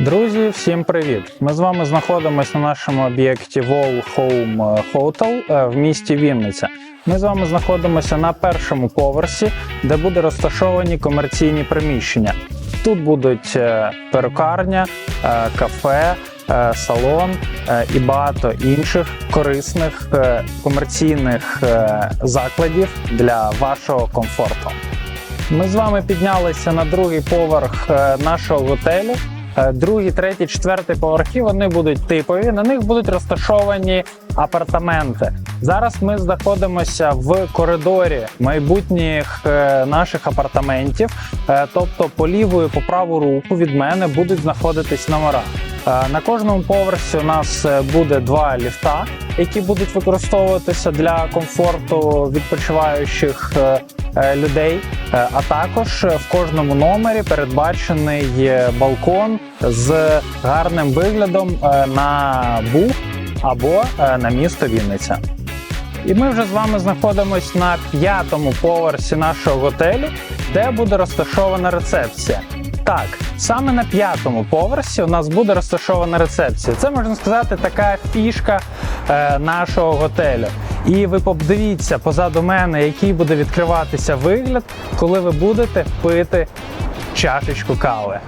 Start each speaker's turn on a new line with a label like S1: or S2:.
S1: Друзі, всім привіт! Ми з вами знаходимося на нашому об'єкті Wall Home Hotel е, в місті Вінниця. Ми з вами знаходимося на першому поверсі, де буде розташовані комерційні приміщення. Тут будуть е, перукарня, е, кафе, е, салон е, і багато інших корисних е, комерційних е, закладів для вашого комфорту. Ми з вами піднялися на другий поверх е, нашого готелю. Е, Другий, третій, четвертий поверхи вони будуть типові. На них будуть розташовані апартаменти. Зараз ми знаходимося в коридорі майбутніх е, наших апартаментів. Е, Тобто, по ліву по праву руку від мене будуть знаходитись номера. Е, На кожному поверсі у нас е, буде два ліфта, які будуть використовуватися для комфорту відпочиваючих е, людей. А також в кожному номері передбачений балкон з гарним виглядом на Буг або на місто Вінниця. І ми вже з вами знаходимося на п'ятому поверсі нашого готелю, де буде розташована рецепція. Так, саме на п'ятому поверсі у нас буде розташована рецепція. Це можна сказати така фішка е, нашого готелю. І ви подивіться позаду мене, який буде відкриватися вигляд, коли ви будете пити чашечку кави.